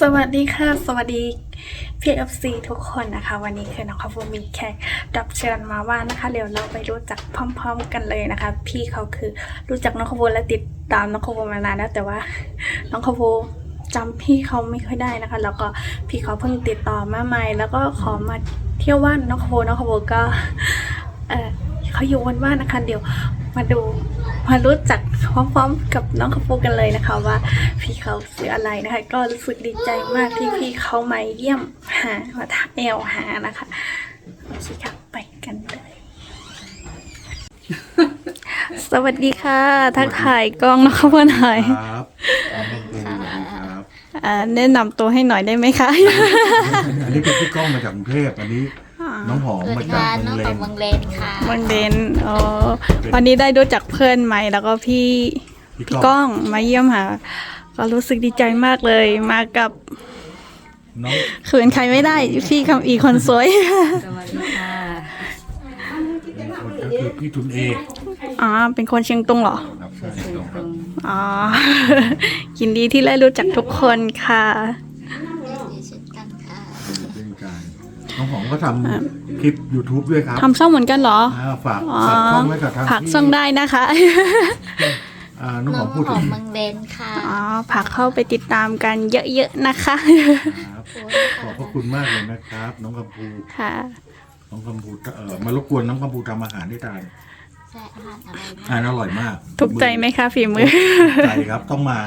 สวัสดีค่ะ สวัสดี PFC ทุกคนนะคะ วันนี้คือน้องคาฟูมีแขกรับเชิญมาว่านะคะเดี๋ยวเราไปรู้จักพร้อม ๆ กันเลยนะคะ พี่เขาคือรู้จักน้องคาฟูและติดตามน้องคาฟูมานานแล้วแต่ว่า น้องคาฟูจำพี่เขาไม่ค่อยได้นะคะ แล้วก็พี่เขาเพิ่งติดต่อมาใหม่ แล้วก็ขอมาเที่ยวว่านน้องคาฟูน้องคาฟูก็เออเขาอยู่วันว่านนะคะเดี๋ยวมาดู มารู้จักพร้อมๆกับน้องคาฟูกันเลยนะคะว่าพี่เขาซื้ออะไรนะคะ ก็รู้สึกดีใจมากที่พี่เขามาเยี่ยมหามาทักแอลหานะคะโอเคค่ะไปกันเลยสวัสดีค่ะ ทักทายกล้องนะคะเพื่อนหน่อยครับครับอ่าแนะนำตัวให้หน่อยได้ไหมคะ อันนี้เป็นพี่ก้องมาจากกรุงเทพอันนี้ น้องหอมเกิมาดจากงานเมืน้อองงเลกับนเมืองเลนค่ะบางเดนอ๋อวันนี้ได้รู้จักเพื่อนใหม่ แล้วก็พี่พี่พี่ก้ก้ององมาเยี่ยมหาก็รู้สึกดีใจมากเลย มากับน้องขืนใครไม่ได้ พี่คำอีคนสวย สวัสดีค่ะคนก็คือพี่ทุนเอกอ๋อ เป็นคนเชียงตุงเหรอ ครับใช่ครับอ๋อ ยินดีที่ได้รู้จักทุกคนค่ะ น้องหอมก็ทำคลิป YouTube ด้วยครับทำช่องเหมือนกันเหรออ่าฝากอ๋อฝากช่องไว้กับทางผักที่ช่องได้นะคะ อ่าน้องหน้ออมงพูดหถึองมเมืองเลนค่ะอ๋อผักเข้าไปติดตามกันเยอะๆนะคะ ครับขอบพระคุณมากเลยนะครับ น้องกัมพูค่ะ น้องกัมพูเอ่อมารบกวนน้องกัมพูทำอาหารได้ทานใช่อาหารอะไรอาหารอร่อยมากถูกใจไหมคะฝีมือ ถูกใจครับต้องมา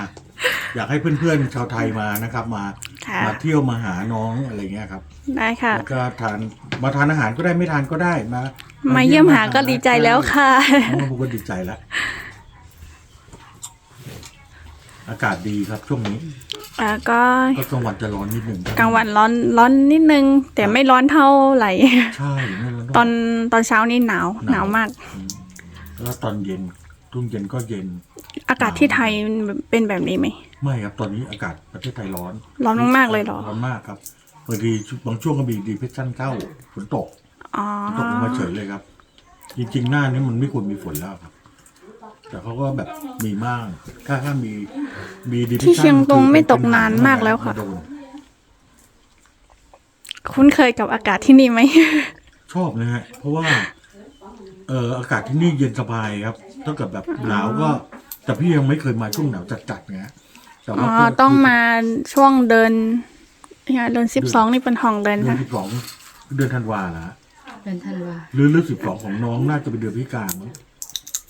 อยากให้เพื่อนๆชาวไทยมานะครับ มาค่ะ มาเที่ยวมาหาน้องอะไรเงี้ยครับได้ค่ะแล้วก็ทานมาทานอาหารก็ได้ไม่ทานก็ได้มามามาเยี่ยมหาก็ดีใจแล้วค่ะน้องผมก็ดีใจแล้วอากาศดีครับช่วงนี้อ่าก็ก็กลางวันจะร้อนนิดหนึ่งกลางวันร้อนร้อนนิดนึง แต่ไม่ร้อนเท่าไหร่ใช่ไม่ร้อนตอนตอนเช้านี่หนาวหนาวมาก แล้วตอนเย็นทุ่งเย็นก็เย็น อากาศที่ไทยเป็นแบบนี้ไหม ไม่ครับ ตอนนี้อากาศประเทศไทยร้อน ร้อนมากๆเลยเหรอ ร้อนมากครับบางทีบางช่วงก็มีดีเพชชั่นเข้าฝนตกอ๋อตกลงมาเฉยเลยครับ จริงๆ หน้านี้มันไม่ควรมีฝนแล้วครับ แต่เขาก็แบบมีมาก ถ้าถ้ามีมีดีที่เชียงตุงไม่ตกนานมากแล้วค่ะโดนคุ้นเคยกับอากาศที่นี่ไหม ชอบนะฮะ เพราะว่า เอ่ออากาศที่นี่เย็นสบายครับ ถ้าเกิดแบบหนาวก็ แต่พี่ยังไม่เคยมาช่วงหนาวจัดๆนะฮะแต่อ๋ว่าอก็ต้องมาช่วงเดินเนี่ยเดินสิบสองนี่เป็นห้องเดินเดือนค่ะที่สองเดือนธันวาละเป็นธันวาหรือหรือสิบสองของน้องน่าจะเป็นเดือนพฤศจิกามั้ง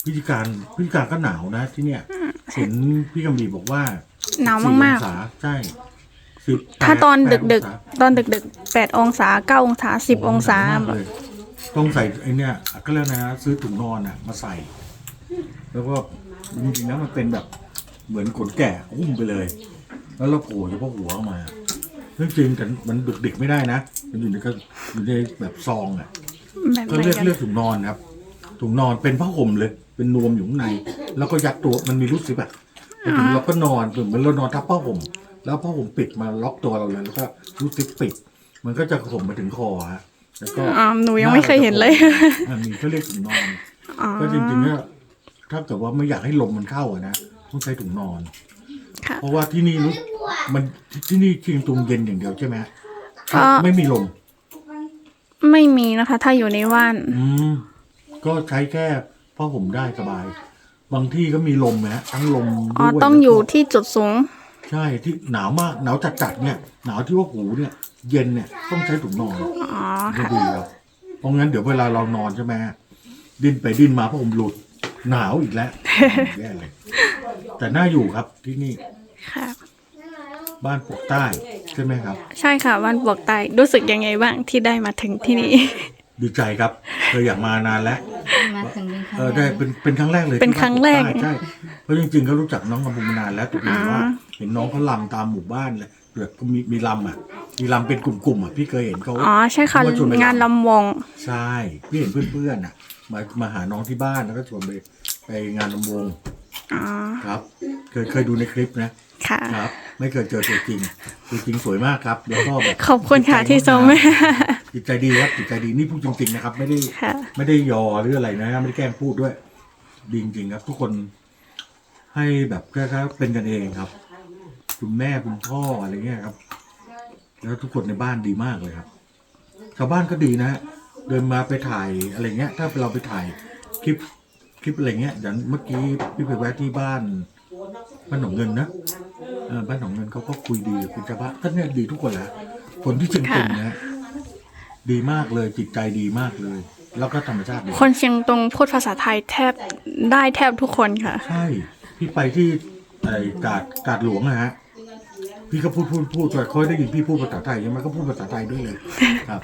พฤศจิการพฤศจิกาก็หนาวนะที่เนี่ยเห็นพี่กำลีบอกว่าหนาวสี่มากองศาใช่สิบๆถ้าตอนแปดึกแปดึกองศา ๆ ตอนดึกดึกแปดองศาเก้าองศาสิบองศาโโหหนวมกเลยต้องใส่ไอเนี่ยก็เรียกนะซื้อถุงนอนอะ มาใส่ แล้วก็ จริงๆนะมันเป็นแบบเหมือนขนแกะหุ้มไปเลย แล้วเราโผล่เฉพาะหัวออกมาเรื่องจริงแต่มันดึกดึกๆไม่ได้นะ มันอยู่ในก็อยู่ในแบบซองอะ แบบก็ไหนเรียกกันเรียกถุงนอนครับ ถุงนอนเป็นผ้าห่มเลย เป็นนวมอยู่ข้างใน แล้วก็ยัดตัวมันมีรูดซิปอะไปถึงเราก็นอนเหมือนเรานอนทับผ้าห่ม แล้วผ้าห่มปิดมาล็อกตัวเราเลยแล้วก็รูดซิปปิด มันก็จะห่มมาถึงคอฮะแล้วก็อ๋อหนูยังไม่เคยเห็นเลยอันนี้ก็เรียกถุงนอน อ๋อก็จริงๆเนี่ย ถ้าเกิดว่าไม่อยากให้ลมมันเข้าอะนะต้องใช้ถุงนอน ค่ะ เพราะว่าที่นี่รู้มันที่นี่เชียงตุงเย็นอย่างเดียวใช่ไหมก็ไม่มีลม ไม่มีนะคะ ถ้าอยู่ในว่าน อืมก็ใช้แค่ผ้าห่มได้สบาย บางที่ก็มีลมนะฮะทั้งลมอ๋อ ด้วยต้องอยู่ที่จุดสูง ใช่ที่หนาวมากหนาวจัดๆเนี่ย หนาวที่ว่าหูเนี่ย เย็นเนี่ยต้องใช้ถุงนอน อ๋อ จะค่ะ ดีครับเพราะงั้นเดี๋ยวเวลาเรานอนใช่ไหมฮะดิ้นไปดิ้นมาผ้าห่มหลุด หนาวอีกแล้วแย่เลย แต่น่าอยู่ครับที่นี่ ค่ะ บ้านปกใต้ใช่ไหมครับ ใช่ค่ะวันบวกไตรู้สึกยังไงบ้างที่ได้มาถึงที่นี่ ดีใจครับเคยอยากมานานแล้ว มาถึงเป็นครั้งเออแรได้กเป็นเป็นครั้งแรกเลยเป็นครั้งแรกที่บ้านปใต้ใช่เพราะจริงๆก็รู้จักน้องกำพูมานานแล้วแต่เพียงว่าอ๋อเห็นน้องเขาลำตามหมู่บ้านเลยแบบก็มีมีลำอะ มีลำเป็นกลุ่มๆอะพี่เคยเห็นเขา อ๋อใช่ค่ะเขามาชวนไป งานลำวง ใช่พี่เห็นเพื่อนๆอะ มามาหาน้องที่บ้านแล้วก็ชวนไป ไปงานลำวงอ๋อ ครับ เคยเคยดูในคลิปนะค่ะ ครับ ไม่เคยเจอตัวจริงตัวจริงสวยมากครับแล้วก็แบบขอบคุณค่ะที่ชม จิตใจดีครับจิตใจดีนี่พูดจริงๆนะครับ ไม่ได้ค่ะ ไม่ได้ยอหรืออะไรนะไม่ได้แกล้งพูดด้วยดีจริงๆครับ ทุกคนให้แบบแค่ๆเป็นกันเองครับ คุณแม่คุณพ่ออะไรเงี้ยครับ แล้วทุกคนในบ้านดีมากเลยครับ ชาวบ้านก็ดีนะฮะเดินมาไปถ่ายอะไรเงี้ย ถ้าเราไปถ่ายคลิป คลิปอะไรเงี้ยอย่างเมื่อกี้พี่ไปแวะที่บ้านบ้านหนองเงินนะเออบ้านหนองเงินเขาก็คุยดีกับคุณชาวบ้านก็เนี่ยดีทุกคนแหละคนที่เชียงตุงนะฮะดีมากเลยจิตใจดีมากเลย แล้วก็ธรรมชาติดีคนเชียงตรงพูดภาษาไทยแทบได้แทบทุกคนค่ะ ใช่พี่ไปที่ไอ้กาดกาดหลวงอะฮะพี่ก็พูดพูดพูดแต่เขาได้ยินพี่พูดภาษาไทยใช่ไหมก็พูดภาษาไทยด้วยเลยครับ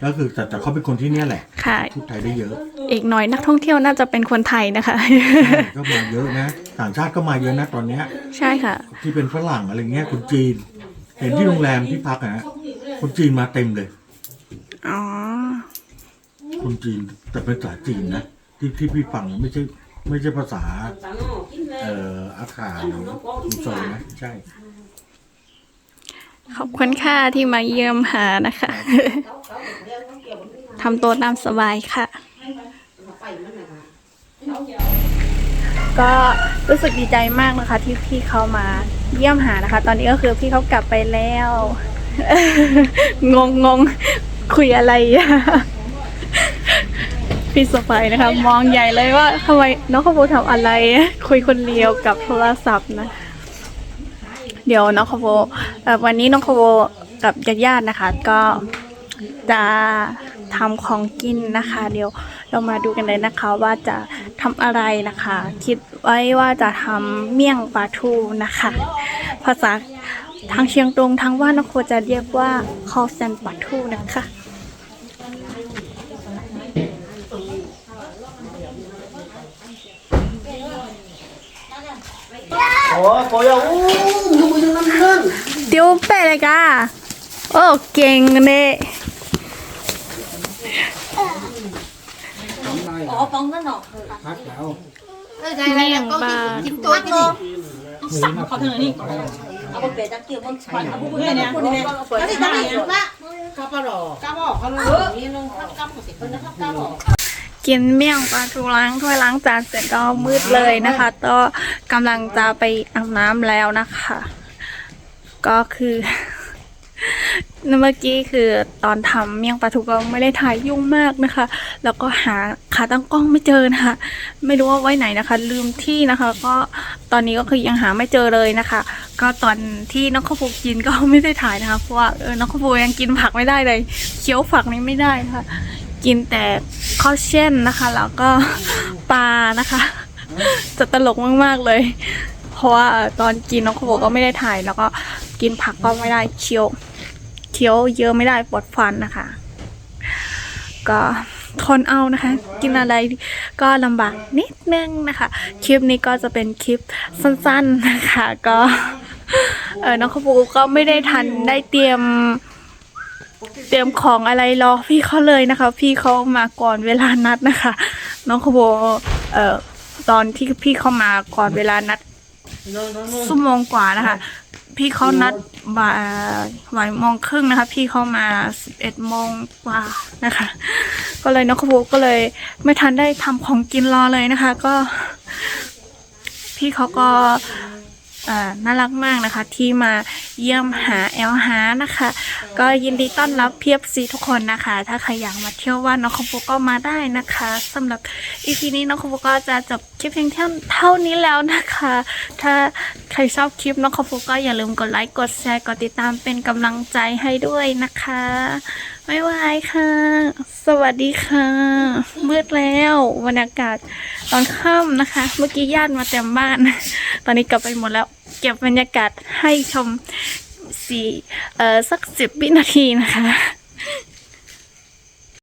แล้วคือแต่แต่เขาเป็นคนที่เนี่ยแหละค่ะ พูดไทยได้เยอะอีกหน่อยนักท่องเที่ยวน่าจะเป็นคนไทยนะคะ ใช่ก็มาเยอะนะ ต่างชาติก็มาเยอะนะตอนเนี้ย ใช่ค่ะ ที่เป็นฝรั่งอะไรเงี้ยคนจีน เห็นที่โรงแรมที่พักอะฮะคนจีนมาเต็มเลย อ๋อคนจีนแต่เป็นภาษาจีนนะที่ที่พี่ฟังไม่ใช่ไม่ใช่ภาษา เอ่ออาคาหรือมุโซนนะใช่ ขอบคุณค่ะที่มาเยี่ยมหานะคะทำตัวตามสบายค่ะ ก็รู้สึกดีใจมากนะคะ ที่พี่เขามาเยี่ยมหานะคะ ตอนนี้ก็คือพี่เขากลับไปแล้ว งงงงคุยอะไรอะพี่สไปนะคะ มองใหญ่เลยว่าทำไมน้องขบูทำอะไร คุยคนเดียวกับโทรศัพท์นะ เดี๋ยวน้องคาโบวันนี้น้องคาโบกับญาติๆนะคะ ก็จะทำของกินนะคะ เดี๋ยวเรามาดูกันเลยนะคะว่าจะทำอะไรนะคะ คิดไว้ว่าจะทำเมี่ยงปลาทูนะคะ ภาษาทางเชียงตรงทั้งว่านนครจะเรียกว่าคอแซนปลาทูนะคะโอ้โห ขึ้น เดี๋ยวเปะเลยกาโอ้เก่งเน่ยอ๋อฟองนั่นหรอพักแล้วเออนี่ยงบ้มตัวจิ้สั่งเขาเท่านี่เอาไปเป็ดตัเกี่ยวมันควันเอาบุกเนี่ยเนี่ยแล้วที่ตั้งอยู่ละข้าวปลาหรอกข้าวบอกเขาเลยนี่ลงข้าวก้าวหมดสิคนนะข้าวก้าวหรอกินเมี่ยงปลาทูล้างถ้วยล้างจานเสร็จก็มืดเลยนะคะ ก็กำลังจะไปอาบน้ำแล้วนะคะ ก็คือ เมื่อกี้คือตอนทำเมี่ยงปลาทูก็ไม่ได้ถ่ายยุ่งมากนะคะ แล้วก็หาขาตั้งกล้องไม่เจอนะคะ ไม่รู้ว่าไว้ไหนนะคะ ลืมที่นะคะ ก็ตอนนี้ก็คือยังหาไม่เจอเลยนะคะ ก็ตอนที่น้องข้าวฟูกินก็ไม่ได้ถ่ายนะคะ เพราะว่าเออน้องข้าวฟูยังกินผักไม่ได้เลยเคี้ยวผักนี้ไม่ได้นะคะ กินแต่ข้าวเช่นนะคะ แล้วก็ปลานะคะจะตลกมาก ๆ เลย เพราะว่าตอนกินน้องขบก็ไม่ได้ถ่ายแล้วก็ กินผักก็ไม่ได้เคี้ยวเคี้ยวเยอะไม่ได้ปวดฟันนะคะ ก็ทนเอานะคะ กินอะไรก็ลำบากนิดนึงนะคะ คลิปนี้ก็จะเป็นคลิปสั้นๆนะคะ ก็เออน้องขบูก็ไม่ได้ทันได้เตรียม เตรียมของอะไรรอพี่เขาเลยนะคะ พี่เขามาก่อนเวลานัดนะคะ น้องขโบเอ่อตอนที่พี่เขามาก่อนเวลานัดชั่วโมงกว่านะคะ พี่เขานัดบ่ายบ่ายโมงครึ่งนะคะ พี่เขามาสิบเอ็ดโมงกว่านะคะ ก็เลยน้องขโบก็เลยไม่ทันได้ทำของกินรอเลยนะคะ ก็ พี่เขาก็ น่ารักมากนะคะ ที่มาเยี่ยมหาแอลหานะคะ ก็ยินดีต้อนรับเพียบซีทุกคนนะคะ ถ้าใครอยากมาเที่ยวว่านน้องคอมโบก็มาได้นะคะสำหรับอีพีนี้น้องคอมโบก็จะจบคลิปเพียงเท่าเท่านี้แล้วนะคะ ถ้าใครชอบคลิปน้องคอมโบก็อย่าลืมกดไลค์กดแชร์กดติดตามเป็นกำลังใจให้ด้วยนะคะบ๊ายบายค่ะ สวัสดีค่ะ มืดแล้วบรรยากาศตอนค่ำนะคะ เมื่อกี้ญาติมาเต็มบ้าน ตอนนี้กลับไปหมดแล้วเก็บบรรยากาศให้ชมสี่เอ่อสักสิบวินาทีนะคะ